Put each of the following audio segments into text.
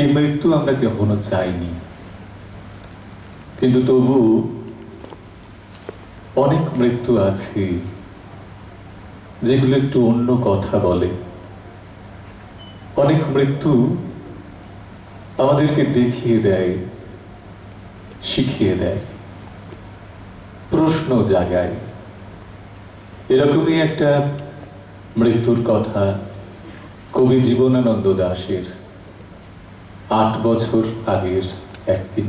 এই মৃত্যু আমরা কখনো চাইনি। কিন্তু তবু অনেক মৃত্যু আছে, যেগুলো একটু অন্য কথা বলে। অনেক মৃত্যু আমাদেরকে দেখিয়ে দেয়, শিখিয়ে দেয়, প্রশ্ন জাগায়। এরকমই একটা মৃত্যুর কথা কবি জীবনানন্দ দাশের আট বছর আগের একদিন।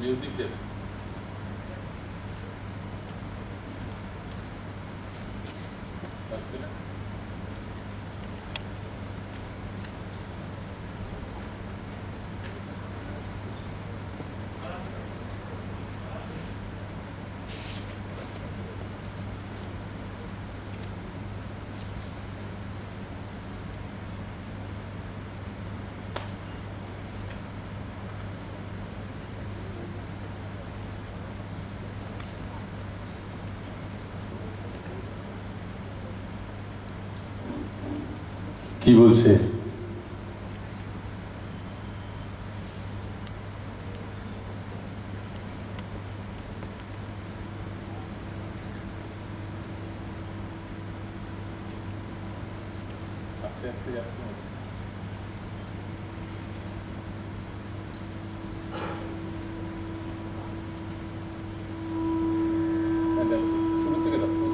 মিউজিক কি বলছে। হ্যাঁ। শুরু থেকে যাচ্ছে।